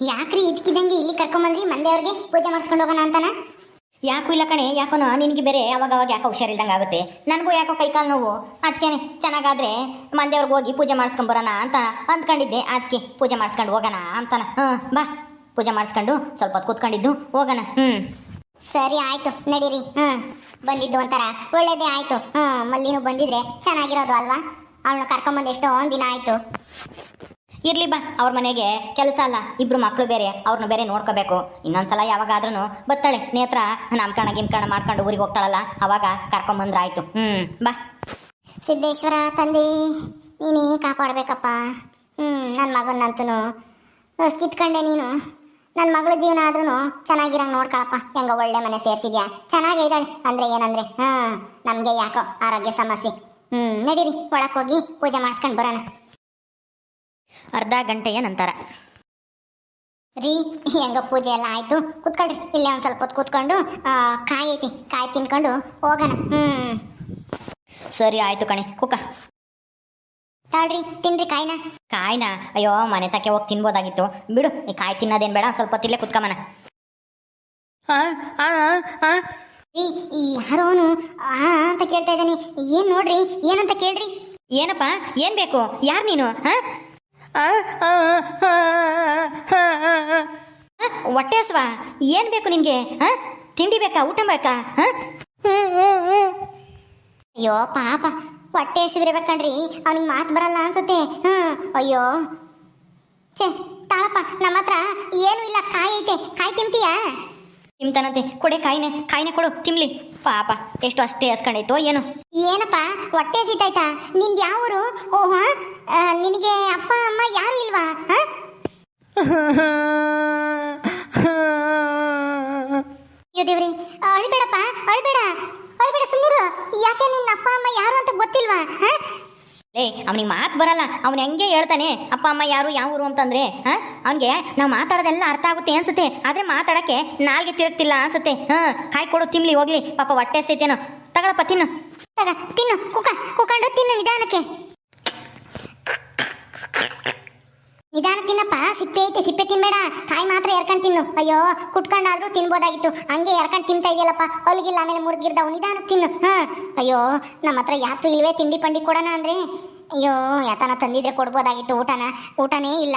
ಯಾಕ್ರಿ ಇದ್ಕಿದಂಗೆ ಇಲ್ಲಿ ಕರ್ಕೊಂಬಂದ್ರಿ? ಮಂದೆಯವ್ರಿಗೆ ಪೂಜೆ ಮಾಡಿಸ್ಕೊಂಡು ಹೋಗೋಣ ಅಂತಾನ? ಯಾಕೂ ಇಲ್ಲ ಕಣೆ ಯಾಕೋ ನಿನಗೆ ಬೇರೆ ಅವಾಗ ಅವಾಗ ಯಾಕೋ ಹುಷಾರಿಲ್ದಂಗೆ ಆಗುತ್ತೆ ನನಗೂ ಯಾಕೋ ಕೈಕಾಲು ನೋವು. ಅದಕ್ಕೆ ಚೆನ್ನಾಗಾದ್ರೆ ಮಂದೇವ್ರಿಗೆ ಹೋಗಿ ಪೂಜೆ ಮಾಡಿಸ್ಕೊಂಬರೋಣ ಅಂತ ಅಂದ್ಕೊಂಡಿದ್ದೆ. ಅದಕ್ಕೆ ಪೂಜೆ ಮಾಡಿಸ್ಕೊಂಡು ಹೋಗೋಣ ಅಂತಾನ. ಹ್ಞೂ ಬಾ. ಪೂಜೆ ಮಾಡಿಸ್ಕೊಂಡು ಸ್ವಲ್ಪ ಹೊತ್ತು ಕೂತ್ಕೊಂಡಿದ್ದು ಹೋಗೋಣ. ಹ್ಞೂ. ಸರಿ ಆಯಿತು. ನಡೀರಿ. ಹ್ಞೂ. ಬಂದಿದ್ದು ಒಂಥರ. ಒಳ್ಳೇದೇ ಆಯಿತು. ಹ್ಞೂ ಮಲ್ಲಿನೂ ಬಂದಿದ್ರೆ ಚೆನ್ನಾಗಿರೋದು ಅಲ್ವಾ? ಅವಳು ಕರ್ಕೊಂಬಂದು ಎಷ್ಟೋ ಒಂದು ದಿನ ಆಯ್ತು. ಇರ್ಲಿ ಬಾ, ಅವ್ರ ಮನೆಗೆ ಕೆಲಸ ಅಲ್ಲ, ಇಬ್ರು ಮಕ್ಕಳು ಬೇರೆ ಅವ್ರನ್ನ ಬೇರೆ ನೋಡ್ಕೋಬೇಕು. ಇನ್ನೊಂದ್ಸಲ ಯಾವಾಗಾದ್ರೂ ಬತ್ತಾಳೆ, ನೇತ್ರ, ನಾಮಕರಣ, ಗಿಮ್ಕರಣ ಮಾಡ್ಕೊಂಡು ಊರಿಗೆ ಹೋಗ್ತಾಳಲ್ಲ, ಅವಾಗ ಕರ್ಕೊಂಬಂದ್ರಾಯ್ತು ಹ್ಞೂ ಬಾ. ಸಿದ್ದೇಶ್ವರ ತಂದೆ, ನೀನೇ ಕಾಪಾಡಬೇಕಪ್ಪ. ಹ್ಮ್ ನನ್ನ ಮಗನಂತೂ ಕಿತ್ಕೊಂಡೆ ನೀನು. ನನ್ನ ಮಗಳ ಜೀವನ ಆದ್ರೂ ಚೆನ್ನಾಗಿರಂಗೆ ನೋಡ್ಕೊಳಪ್ಪ. ಹೆಂಗ ಒಳ್ಳೆ ಮನೆ ಸೇರ್ಸಿದ್ಯಾ? ಚೆನ್ನಾಗಿದ್ದಾಳೆ ಅಂದರೆ ಏನಂದ್ರೆ ಹಾ ನಮ್ಗೆ ಯಾಕೋ ಆರೋಗ್ಯ ಸಮಸ್ಯೆ. ಹ್ಮ್, ನಡೀರಿ ಒಳಕ್ ಹೋಗಿ ಪೂಜೆ ಮಾಡಿಸ್ಕೊಂಡು ಬರೋಣ. ಅರ್ಧ ಗಂಟೆಯ ನಂತರ. ರೀ ಹೆಂಗ ಪೂಜೆ ಎಲ್ಲ ಆಯ್ತು? ಕುತ್ಕೊಳ್ರಿ. ಇಲ್ಲೇ ಒಂದ್ ಸ್ವಲ್ಪ ಹೊತ್ತು ಕೂತ್ಕೊಂಡು ಕಾಯಿ ಐತಿ ಕಾಯಿ ತಿನ್ಕೊಂಡು ಹೋಗೋಣ. ಹ್ಮ್. ಸರಿ ಆಯ್ತು ಕಣೆ ಕುಕ್ಕ ತಾಳ್ರಿ ತಿನ್ರಿ ಕಾಯಿನ. ಕಾಯ್ನ? ಅಯ್ಯೋ ಮನೆ ತಕ್ಕೆ ಹೋಗಿ ತಿನ್ಬೋದಾಗಿತ್ತು. ಬಿಡು ಈ ಕಾಯಿ ತಿನ್ನೋದೇನ್ ಬೇಡ ಸ್ವಲ್ಪ ಹೊತ್ತಿಲ್ಲೇ ಕುತ್ಕೊಮನ ರೀ ಈ ಯಾರೋ ಅವನು ಆ ಅಂತ ಕೇಳ್ತಾ ಇದ್ದಾನೆ. ಏನ್ ನೋಡ್ರಿ ಏನಂತ ಕೇಳ್ರಿ. ಏನಪ್ಪ? ಏನ್ ಬೇಕು? ಯಾರು ನೀನು? ಹಾ? ಹೊಟ್ಟೆ ಹಸುವ, ಏನು ಬೇಕು ನಿನ್ಗೆ, ಹಾಂ? ತಿಂಡಿ ಬೇಕಾ, ಊಟ ಬೇಕಾ, ಹಾಂ? ಅಯ್ಯೋ, ಪಾಪ, ಹೊಟ್ಟೆ ಹಸಿವಿರ್ಬೇಕಣ್ರಿ ಅವನಿಗೆ ಮಾತು ಬರಲ್ಲ ಅನ್ಸುತ್ತೆ, ಹಾಂ? ಅಯ್ಯೋ. ಛೇ, ತಾಳಪ್ಪ ನಮ್ಮ ಹತ್ರ ಏನೂ ಇಲ್ಲ, ಕಾಯಿ ಐತೆ, ಕಾಯಿ ತಿಂತೀಯಾ? ತಿಂತಾನಂತೆ ಕೊಡೆ ಕಾಯಿನೆ ಕಾಯಿನೆ ಕೊಡು ತಿನ್ಲಿ ಪಾಪ, ಎಷ್ಟು ಅಷ್ಟೇ ಹಸ್ಕೊಂಡೈತೋ ಏನು? ಏನಪ್ಪ, ಹೊಟ್ಟೆ ಸಿಟ್ಟಾಯ್ತಾ ನಿಂದು ಯಾವ ಊರು? ಓ ನಿನಗೆ ಅಪ್ಪ, ಅಮ್ಮ ಯಾರು ಇಲ್ವಾ? ದೇವ್ರಿ, ಅಳ್ಬೇಡಪ್ಪ, ಅಳ್ಬೇಡ ಅಳ್ಬೇಡ ಸುಮ್ಮನಿರು ಯಾಕೆ ನಿನ್ನ ಅಪ್ಪ, ಅಮ್ಮ ಯಾರು ಅಂತ ಗೊತ್ತಿಲ್ವಾ? ಲೇ ಅವನಿಗೆ ಮಾತು ಬರಲ್ಲ. ಅವ್ನು ಹೆಂಗೆ ಹೇಳ್ತಾನೆ? ಅಪ್ಪ, ಅಮ್ಮ ಯಾರು, ಯಾವ ಊರು ಅಂತಂದ್ರೆ, ಹಾ? ಅವನಿಗೆ ನಾವು ಮಾತಾಡೋದೆಲ್ಲ ಅರ್ಥ ಆಗುತ್ತೆ ಅನ್ಸುತ್ತೆ. ಆದರೆ ಮಾತಾಡಕ್ಕೆ ನಾಲ್ಗೆ ತಿರುಗ್ತಿಲ್ಲ ಅನ್ಸುತ್ತೆ. ಹಾಂ ಕಾಯಿ ಕೊಡು, ತಿನ್ಲಿ, ಹೋಗ್ಲಿ. ಪಾಪ ಹೊಟ್ಟೆ ಎಸ್ತೈತೇನೋ ತಗೊಳಪ್ಪ, ತಿನ್ನು. ತಗ, ತಿನ್ನು, ಕುಕ, ಕುಕೊಂಡು ತಿನ್ನು ನಿಧಾನಕ್ಕೆ. ನಿಧಾನ ತಿನ್ನಪ್ಪ? ಸಿಪ್ಪೆ ಐತೆ, ಸಿಪ್ಪೆ ತಿನ್ಬೇಡ. ಕಾಯಿ ಮಾತ್ರ ಎರ್ಕೊಂಡು ತಿನ್ನು. ಅಯ್ಯೋ, ಕುಟ್ಕೊಂಡಾದ್ರೂ ತಿನ್ಬೋದಾಗಿತ್ತು. ಹಂಗೆ ಎರ್ಕೊಂಡು ತಿಂತಾ ಇದೆಯಲ್ಲಪ್ಪ. ಅಲ್ಲಿಗಿಲ್ಲ ಆಮೇಲೆ ಮುರಿದಿರ್ತಾವ ನಿಧಾನ ತಿನ್ನು. ಹಾ. ಅಯ್ಯೋ ನಮ್ಮ ಹತ್ರ ಯಾತು ಇಲ್ವೇ ತಿಂಡಿ ಪಂಡಿ ಕೊಡೋಣ ಅಂದ್ರೆ? ಅಯ್ಯೋ, ಯಾತನ ತಂದಿದ್ರೆ ಕೊಡ್ಬೋದಾಗಿತ್ತು. ಊಟನ? ಊಟನೇ ಇಲ್ಲ.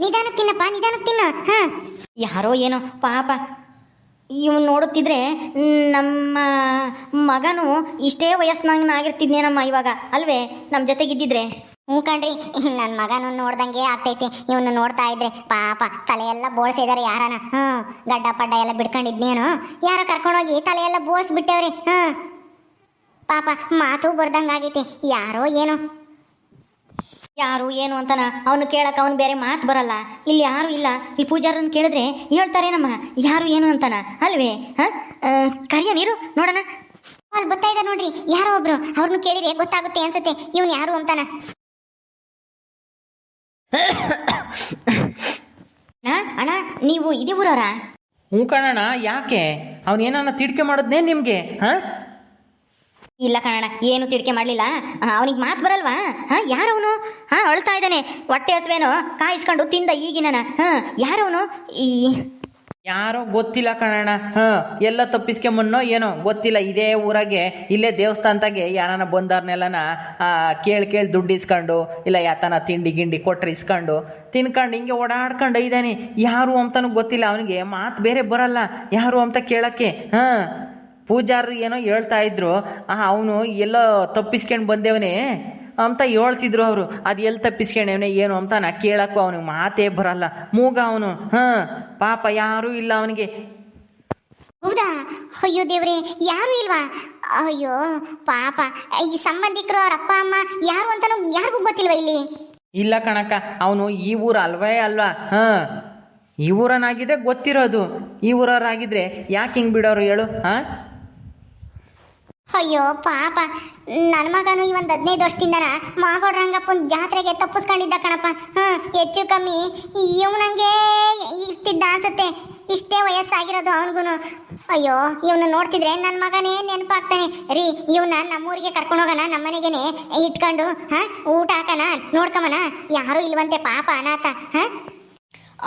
ನಿಧಾನ ತಿನ್ನಪ್ಪ ನಿಧಾನ ತಿನ್ನು. ಹಾ. ಯಾರೋ ಏನೋ ಪಾಪ ಇವನು ನೋಡುತ್ತಿದ್ರೆ ನಮ್ಮ ಮಗನು ಇಷ್ಟೇ ವಯಸ್ಸಿನಾಗಿರ್ತಿದ್ನೇನಮ್ಮ ಇವಾಗ. ಅಲ್ವೇ? ನಮ್ಮ ಜೊತೆಗಿದ್ದಿದ್ರೆ. ಹ್ಞೂ ಕಣ್ರಿ ನನ್ನ ಮಗನು ನೋಡ್ದಂಗೆ ಆಗ್ತೈತಿ. ಇವನು ನೋಡ್ತಾ ಇದ್ರೆ ಪಾಪ ತಲೆಯೆಲ್ಲ ಬೋಳ್ಸಿದಾರೆ ಯಾರನ. ಹ್ಞೂ, ಗಡ್ಡ ಪಡ್ಡ ಎಲ್ಲ ಬಿಡ್ಕೊಂಡಿದ್ನೇನು ಯಾರೋ ಕರ್ಕೊಂಡೋಗಿ ತಲೆಯೆಲ್ಲ ಬೋಳ್ಸ್ಬಿಟ್ಟವ್ರಿ. ಹ್ಞೂ. ಪಾಪ ಮಾತು ಬರ್ದಂಗೆ ಆಗೈತಿ ಯಾರೋ ಏನೋ ಯಾರು ಏನು ಅಂತಾನ ಅವನು ಕೇಳಕ್ಕೆ ಅವನು ಬೇರೆ ಮಾತು ಬರಲ್ಲ. ಇಲ್ಲಿ ಯಾರು ಇಲ್ಲ. ಇಲ್ಲಿ ಪೂಜಾರನ್ನ ಕೇಳಿದ್ರೆ ಹೇಳ್ತಾರೇನಮ್ಮ? ಯಾರು ಏನು ಅಂತಾನ? ಅಲ್ವೇ? ಹಾಂ? ಕರಿಯ ನೀರು ನೋಡೋಣ. ಅಲ್ಲಿ ಬರ್ತಾ ಇದ್ದಾರೆ ನೋಡ್ರಿ. ಯಾರೋ ಒಬ್ರು. ಅವ್ರನ್ನ ಕೇಳಿದ್ರೆ ಗೊತ್ತಾಗುತ್ತೆ ಅನ್ಸುತ್ತೆ. ಇವನು ಯಾರು ಅಂತಾನ? ಅಣ್ಣ ಅಣ್ಣ ನೀವು ಇದೇ ಊರವರಾ? ಹ್ಞೂ ಕಣಣ್ಣ ಯಾಕೆ? ಏನನ್ನ ತಿಡ್ಕೆ ಮಾಡಿದ್ನೇ ನಿಮಗೆ? ಹಾಂ? ಇಲ್ಲ ಕಣಣ್ಣ, ಏನು ತಿಡಿಕೆ ಮಾಡಲಿಲ್ಲ. ಅವನಿಗೆ ಮಾತು ಬರಲ್ವಾ? ಹಾಂ ಯಾರವನು? ಹಾಂ ಅಳ್ತಾ ಇದ್ದಾನೆ. ಹೊಟ್ಟೆ ಹಸುವೇನೋ, ಕಾಯಿಸ್ಕೊಂಡು ತಿಂದ ಈಗಿನ ಹಾಂ ಯಾರವನು? ಈ ಯಾರೋ ಗೊತ್ತಿಲ್ಲ ಕಣಣ್ಣ. ಹಾಂ ಎಲ್ಲ ತಪ್ಪಿಸ್ಕೊಂಬನ್ನೋ ಏನೋ, ಗೊತ್ತಿಲ್ಲ. ಇದೇ ಊರಾಗೆ, ಇಲ್ಲೇ ದೇವಸ್ಥಾನದಾಗೆ ಯಾರನ್ನ ಬಂದಾರ್ನೆಲ್ಲನ ಕೇಳಿ ಕೇಳಿ ದುಡ್ಡು ಇಸ್ಕೊಂಡು ಇಲ್ಲ ಯಾತನ ತಿಂಡಿ ಗಿಂಡಿ ಕೊಟ್ರೆ ಇಸ್ಕೊಂಡು, ತಿನ್ಕೊಂಡು ಹಿಂಗೆ ಓಡಾಡ್ಕೊಂಡು ಇದ್ದಾನೆ. ಯಾರು ಅಂತನೂ ಗೊತ್ತಿಲ್ಲ. ಅವನಿಗೆ ಮಾತು ಬೇರೆ ಬರಲ್ಲ. ಯಾರು ಅಂತ ಕೇಳಕ್ಕೆ? ಹಾಂ ಪೂಜಾರು ಏನೋ ಹೇಳ್ತಾ ಇದ್ರು ಅವನು ಎಲ್ಲೋ ತಪ್ಪಿಸ್ಕೊಂಡು ಬಂದೇವನೇ. ಅಂತ ಹೇಳ್ತಿದ್ರು ಅವರು ಅದು ಎಲ್ಲಿ ತಪ್ಪಿಸ್ಕೊಂಡೇವನೆ ಏನು? ಅಂತ ನಾ ಕೇಳಕ್ಕೂ ಅವನಿಗೆ ಮಾತೇ ಬರಲ್ಲ. ಮೂಗ ಅವನು ಹಾಂ ಪಾಪ ಯಾರೂ ಇಲ್ಲ ಅವನಿಗೆ. ಹೌದಾ? ಅಯ್ಯೋ ದೇವ್ರೆ ಯಾರು ಇಲ್ವಾ? ಅಯ್ಯೋ ಪಾಪ. ಈ ಸಂಬಂಧಿಕರು ಅವ್ರ ಅಪ್ಪ ಅಮ್ಮ ಯಾರು ಅಂತ ಯಾರಿಗೂ ಗೊತ್ತಿಲ್ವಾ ಇಲ್ಲಿ? ಇಲ್ಲ ಕಣಕ್ಕ ಅವನು ಈ ಊರ ಅಲ್ವೇ ಅಲ್ವಾ? ಹಾಂ ಈ ಊರನಾಗಿದ್ರೆ ಗೊತ್ತಿರೋದು. ಈ ಊರವರಾಗಿದ್ರೆ ಯಾಕೆ ಹಿಂಗೆ ಬಿಡೋರು ಹೇಳು ಹಾಂ? ಅಯ್ಯೋ, ಪಾಪ. ನನ್ನ ಮಗನು ಈ ಒಂದು ಹದಿನೈದು ವರ್ಷದಿಂದನ ಮಾಗೋಡ್ ರಂಗಪ್ಪನ ಜಾತ್ರೆಗೆ ತಪ್ಪಿಸ್ಕೊಂಡಿದ್ದ ಕಣಪ್ಪ. ಹ್ಮ್ ಹೆಚ್ಚು ಕಮ್ಮಿ ಇವನಂಗೆ ಇರ್ತಿದ್ದ ಅನ್ಸುತ್ತೆ. ಇಷ್ಟೇ ವಯಸ್ಸಾಗಿರೋದು ಅವನಿಗೂ ಅಯ್ಯೋ, ಇವನು ನೋಡ್ತಿದ್ರೆ ನನ್ನ ಮಗನೇ ನೆನಪಾಗ್ತಾನೆ. ರೀ, ಇವನ ನಮ್ಮೂರಿಗೆ ಕರ್ಕೊಂಡು ಹೋಗೋಣ ನಮ್ಮನೆಗೇನೆ ಇಟ್ಕೊಂಡು, ಹಾಂ, ಊಟ ಹಾಕಣ, ನೋಡ್ಕೊಂಬನ. ಯಾರು ಇಲ್ವಂತೆ ಪಾಪ ಅನಾಥ, ಹಾ?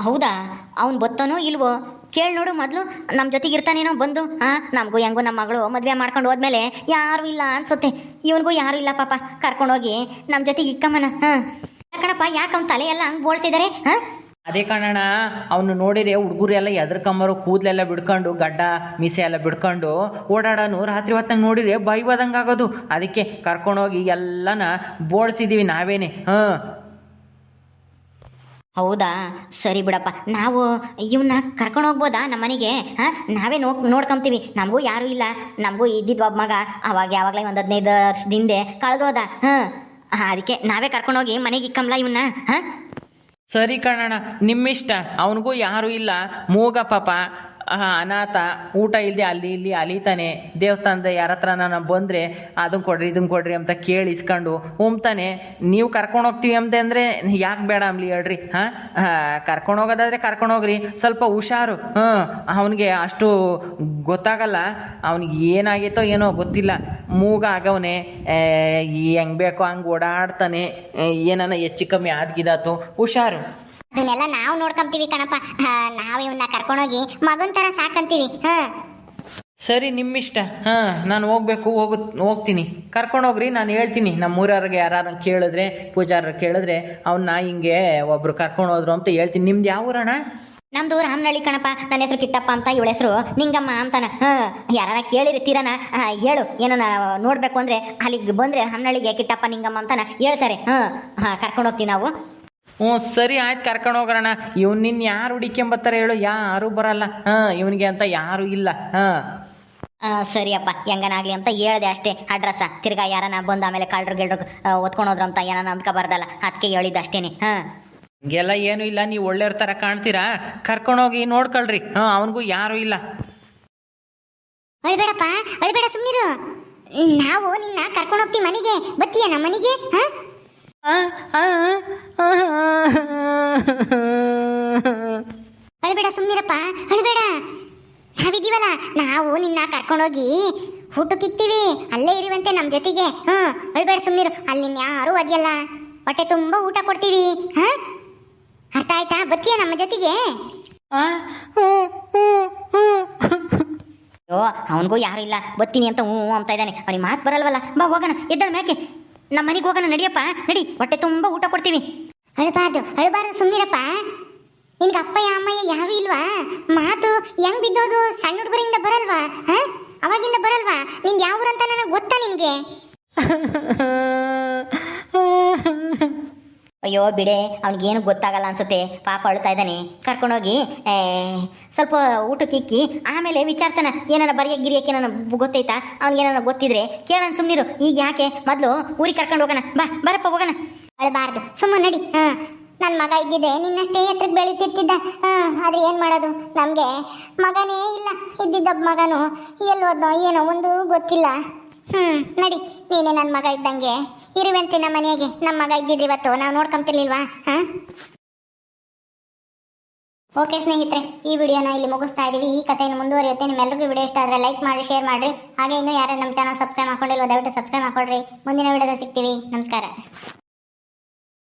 ಹೌದಾ? ಅವ್ನು ಬತ್ತನೋ ಇಲ್ವೋ? ಕೇಳಿ ನೋಡು ಮೊದಲು ನಮ್ಮ ಜೊತೆಗೆ ಇರ್ತಾನೇನೋ ಬಂದು ಹಾಂ ನಮಗೂ ಹೆಂಗೂ ನಮ್ಮ ಮಗಳು ಮದುವೆ ಮಾಡ್ಕೊಂಡು ಹೋದ್ಮೇಲೆ ಯಾರೂ ಇಲ್ಲ ಅನ್ಸುತ್ತೆ. ಇವನಿಗೂ ಯಾರೂ ಇಲ್ಲ ಪಾಪ, ಕರ್ಕೊಂಡೋಗಿ ನಮ್ಮ ಜೊತೆಗೆ ಇಕ್ಕಮ್ಮನ, ಹಾಂ. ಕಣಪ್ಪ, ಯಾಕೆ ಅವ್ನ ತಲೆ ಎಲ್ಲ ಹಂಗೆ ಬೋಳ್ಸಿದ್ದಾರೆ ಹಾಂ? ಅದೇ ಕಣಣ್ಣ, ಅವನು ನೋಡಿದ್ರೆ ಹುಡುಗರೆಲ್ಲ ಎದ್ರ ಎದ್ರಕಂಬರು ಕೂದಲೆಲ್ಲ ಬಿಡ್ಕೊಂಡು, ಗಡ್ಡ, ಮೀಸೆ ಎಲ್ಲ ಬಿಡ್ಕೊಂಡು ಓಡಾಡೋನು ರಾತ್ರಿ ಹೊತ್ತಂಗೆ ನೋಡಿದ್ರೆ ಬೈವಾದಂಗೆ ಆಗೋದು. ಅದಕ್ಕೆ ಕರ್ಕೊಂಡೋಗಿ ಎಲ್ಲನ ಬೋಳ್ಸಿದ್ದೀವಿ ನಾವೇನೆ, ಹಾಂ. ಹೌದಾ? ಸರಿ ಬಿಡಪ್ಪ. ನಾವು ಇವನ್ನ ಕರ್ಕೊಂಡು ಹೋಗ್ಬೋದಾ ನಮ್ಮ ಮನೆಗೆ? ಹಾಂ? ನಾವೇ ನೋ ನೋಡ್ಕೊಂತೀವಿ. ನಮಗೂ ಯಾರೂ ಇಲ್ಲ. ನಮಗೂ ಇದ್ದಿದ್ದು ಒಬ್ಬ ಮಗ. ಅವಾಗ ಯಾವಾಗಲೇ ಒಂದು ಹದಿನೈದು ವರ್ಷದ ಕಳೆದೋದ. ಹಾಂ? ಅದಕ್ಕೆ ನಾವೇ ಕರ್ಕೊಂಡೋಗಿ ಮನೆಗೆ ಇಕ್ಕಂಬ್ಲ ಇವನ್ನ ಹಾಂ? ಸರಿ ಕಣಣ್ಣ, ನಿಮ್ಮಿಷ್ಟ. ಅವನಿಗೂ ಯಾರೂ ಇಲ್ಲ. ಮೂಗ ಪಾಪ. ಅನಾಥ, ಊಟ ಇಲ್ಲದೆ ಅಲ್ಲಿ ಇಲ್ಲಿ ಅಲಿತಾನೆ, ದೇವಸ್ಥಾನದ ಯಾರ ಹತ್ರ ನಾನು ಬಂದರೆ ಅದನ್ನ ಕೊಡ್ರಿ ಇದನ್ನ ಕೊಡ್ರಿ ಅಂತ ಕೇಳಿ ಇಸ್ಕೊಂಡು ಉಮ್ತಾನೆ, ನೀವು ಕರ್ಕೊಂಡು ಹೋಗ್ತೀವಿ ಅಂತ ಅಂದರೆ ಯಾಕೆ ಬೇಡ ಅಂಬ್ಲಿ ಹೇಳ್ರಿ, ಹಾಂ? ಕರ್ಕೊಂಡು ಹೋಗೋದಾದರೆ ಕರ್ಕೊಂಡು ಹೋಗ್ರಿ, ಸ್ವಲ್ಪ ಹುಷಾರು, ಹಾಂ? ಅವನಿಗೆ ಅಷ್ಟು ಗೊತ್ತಾಗಲ್ಲ, ಅವನಿಗೆ ಏನಾಗೈತೋ ಏನೋ ಗೊತ್ತಿಲ್ಲ, ಮೂಗ ಆಗವನೆ ಹೆಂಗೆ ಬೇಕೋ ಹಂಗೆ ಓಡಾಡ್ತಾನೆ ಏನಾನ ಹೆಚ್ಚು ಕಮ್ಮಿ ಆದ್ಗಿದಾತು ಹುಷಾರು. ಅದನ್ನೆಲ್ಲ ನಾವು ನೋಡ್ಕೊಂತೀವಿ ಕಣಪ್ಪ. ನಾವು ಇವನ್ನ ಕರ್ಕೊಂಡೋಗಿ ಮಗನ್ ತರ ಸಾಕಂತೀವಿ. ಹ. ಸರಿ ನಿಮ್ಮಿಷ್ಟ. ಹಾಂ ನಾನು ಹೋಗ್ಬೇಕು ಹೋಗು ಹೋಗ್ತೀನಿ. ಕರ್ಕೊಂಡು ಹೋಗ್ರಿ ನಾನು ಹೇಳ್ತೀನಿ. ನಮ್ಮ ಊರವ್ರಿಗೆ ಯಾರು ಕೇಳಿದ್ರೆ ಪೂಜಾರ ಕೇಳಿದ್ರೆ ಅವನ್ನ ಹಿಂಗೆ ಒಬ್ರು ಕರ್ಕೊಂಡು ಹೋದ್ರು ಅಂತ ಹೇಳ್ತೀನಿ. ನಿಮ್ದು ಯಾವ ಊರಣ್ಣ? ನಮ್ದು ರಾಮನಳ್ಳಿ ಕಣಪ್ಪ. ನನ್ನ ಹೆಸರು ಕಿಟ್ಟಪ್ಪ ಅಂತ ಇವಳ ಹೆಸರು ನಿಂಗಮ್ಮ ಅಂತಾನ. ಹಾಂ ಯಾರ ಕೇಳಿರ್ತೀರನ ಹೇಳು ಏನನ ನೋಡಬೇಕು ಅಂದರೆ ಅಲ್ಲಿಗೆ ಬಂದರೆ ಹಮ್ನಳ್ಳಿಗೆ ಕಿಟ್ಟಪ್ಪ ನಿಂಗಮ್ಮ ಅಂತಾನ ಹೇಳ್ತಾರೆ. ಹಾಂ ಹಾಂ ಕರ್ಕೊಂಡು ಹೋಗ್ತೀವಿ ನಾವು. ಹ್ಞೂ ಸರಿ ಆಯ್ತು ಕರ್ಕೊಂಡು ಹೋಗೋಣ ಇವ್ನು ನಿನ್ನ ಯಾರು ಹುಡಿಕೆಂಬತ್ತಾರೆ ಹೇಳು. ಯಾರೂ ಬರಲ್ಲ. ಹಾಂ ಇವನಿಗೆ ಅಂತ ಯಾರೂ ಇಲ್ಲ. ಹಾಂ. ಆ, ಸರಿಯಪ್ಪ ಹೆಂಗನಾಗ್ಲಿ ಅಂತ ಹೇಳ್ದೆ ಅಷ್ಟೇ. ಅಡ್ರೆಸ್ ತಿರ್ಗಾ ಯಾರನ್ನ ಬಂದು ಆಮೇಲೆ ಕಳ್ರು ಗಿಳ್ರು ಒತ್ಕೊಂಡು ಹೋದ್ರು ಅಂತ ಏನಾನ ಬರದಲ್ಲ ಅದಕ್ಕೆ ಹೇಳಿದ್ದು ಅಷ್ಟೇನೆ. ಹಾಂ. ಹಂಗೆಲ್ಲ ಏನು ಇಲ್ಲ. ನೀವು ಒಳ್ಳೆಯವ್ರ ಥರ ಕಾಣ್ತೀರಾ? ಕರ್ಕೊಂಡೋಗಿ ನೋಡ್ಕೊಳ್ರಿ. ಹಾಂ ಅವನಿಗೂ ಯಾರೂ ಇಲ್ಲ. ಅಳ್ಬೇಡಪ್ಪ ಅಳ್ಬೇಡ ಸುಮ್ಮನಿರು ನಾವು ನಿನ್ನ ಕರ್ಕೊಂಡು ಹೋಗ್ತೀವಿ ಮನೆಗೆ. ಬತ್ತೀಯ ನಮ್ಮ ಮನೆಗೆ ಹಾ? ಅಳ್ಬೇಡ ಸುಮ್ಮನಿರಪ್ಪ ಅಳಬೇಡ. ನಾವಿದೀವಲ್ಲ ನಾವು ನಿನ್ನ ಕರ್ಕೊಂಡೋಗಿ ಊಟಕ್ಕಿಕ್ತೀವಿ ಅಲ್ಲೇ ಇರುವಂತೆ ನಮ್ಮ ಜೊತೆಗೆ. ಹ್ಞೂ, ಅಳ್ಬೇಡ ಸುಮ್ಮನಿರು ಅಲ್ಲಿ ನಿನ್ನ ಯಾರೂ ಒದ್ಯಲ್ಲ ಹೊಟ್ಟೆ ತುಂಬ ಊಟ ಕೊಡ್ತೀವಿ. ಹಾ? ಅರ್ಥ ಆಯ್ತಾ? ಬತ್ತೀಯ ನಮ್ಮ ಜೊತೆಗೆ? ಅಯ್ಯೋ, ಅವನಿಗೂ ಯಾರು ಇಲ್ಲ. ಬತ್ತೀನಿ ಅಂತ ಹ್ಞೂ ಅಂತ ಇದ್ದಾನೆ. ಅವನಿಗೆ ಮಾತು ಬರಲ್ವಲ್ಲ? ಬಾ, ಹೋಗೋಣ. ಇದ್ದಾಳೆ ಮ್ಯಾಕೆ ನಮ್ಮ ಮನೆಗೆ ಹೋಗೋಣ ನಡಿಯಪ್ಪ. ನಡಿ ಹೊಟ್ಟೆ ತುಂಬ ಊಟ ಕೊಡ್ತೀವಿ. ಅಳಬಾರ್ದು ಅಳಬಾರ್ದು ಸುಮ್ಮನಿರಪ್ಪ ನಿನ್ಗೆ ಅಪ್ಪಯ್ಯ ಅಮ್ಮಯ್ಯ ಯಾವ ಇಲ್ವಾ? ಮಾತು ಹೆಂಗ್ ಬಿದ್ದೋದು? ಸಣ್ಣ ಹುಡುಗರಿಂದ ಬರಲ್ವಾ? ಹಾ? ಅವಾಗಿಂದ ಬರಲ್ವಾ? ನಿನ್ ಯಾವ ಊರಂತ ನನಗೆ ಗೊತ್ತಾ ನಿನಗೆ? ಅಯ್ಯೋ ಬಿಡೆ ಅವ್ನಿಗೇನು ಗೊತ್ತಾಗಲ್ಲ ಅನ್ಸುತ್ತೆ. ಪಾಪ ಅಳ್ತಾ ಇದ್ದಾನೆ. ಕರ್ಕೊಂಡೋಗಿ ಸ್ವಲ್ಪ ಊಟಕ್ಕೆ ಇಕ್ಕಿ, ಆಮೇಲೆ ವಿಚಾರಿಸೋಣ. ಏನಾರ ಬರೆಯಕ್ಕೆ ಗಿರಿಯಕ್ಕೆ ಏನಾರ ಗೊತ್ತೈತಾ? ಅವ್ನಿಗೇನಾರ ಗೊತ್ತಿದ್ರೆ ಕೇಳೋಣ ಸುಮ್ಮನಿರು ಈಗ ಯಾಕೆ? ಮೊದಲು ಊರಿಗೆ ಕರ್ಕೊಂಡು ಹೋಗೋಣ. ಬಾ, ಬರಪ್ಪ, ಹೋಗೋಣ. ಅಳಬಾರ್ದು. ಸುಮ್ಮನೆ ನಡಿ. ಹಾಂ. ನನ್ನ ಮಗ ಇದ್ದಿದ್ದೆ. ನಿನ್ನಷ್ಟೇ ಎತ್ತರಕ್ಕೆ ಬೆಳೀತಿರ್ತಿದ್ದ. ಹಾಂ, ಆದರೆ ಏನು ಮಾಡೋದು? ನಮಗೆ ಮಗನೇ ಇಲ್ಲ. ಇದ್ದಿದ್ದ ಮಗನು ಎಲ್ಲೋದ್ನೋ ಏನೋ ಒಂದು ಗೊತ್ತಿಲ್ಲ. ಹ್ಮ್, ನಡಿ. ನೀನೇ ನನ್ನ ಮಗ ಇದ್ದಂಗೆ. ಇರುವಂತೆ ನಮ್ಮ ಮನೆಗೆ. ನಮ್ಮ ಮಗ ಇದ್ದಿದ್ದು ಇವತ್ತು. ನಾವು ನೋಡ್ಕೊಂತಿರ್ಲಿಲ್ವಾ? ಹಾ? ಓಕೆ ಸ್ನೇಹಿತರೆ, ಈ ವಿಡಿಯೋನ ಇಲ್ಲಿ ಮುಗಿಸ್ತಾ ಇದೀವಿ. ಈ ಕಥೆಯನ್ನು ಮುಂದುವರಿಯುತ್ತೆ. ನಿಮ್ಮೆಲ್ಲರಿಗೂ ವಿಡಿಯೋ ಇಷ್ಟ ಆದರೆ ಲೈಕ್ ಮಾಡಿ, ಶೇರ್ ಮಾಡಿರಿ. ಹಾಗೆ ಇನ್ನೂ ಯಾರು ನಮ್ಮ ಚಾನಲ್ ಸಬ್ಸ್ಕ್ರೈಬ್ ಮಾಡ್ಕೊಂಡಿಲ್ವೋ, ದಯವಿಟ್ಟು ಸಬ್ಸ್ಕ್ರೈಬ್ ಮಾಡ್ಕೊಳ್ರಿ ಮುಂದಿನ ವಿಡಿಯೋದಲ್ಲಿ ಸಿಗ್ತೀವಿ. ನಮಸ್ಕಾರ.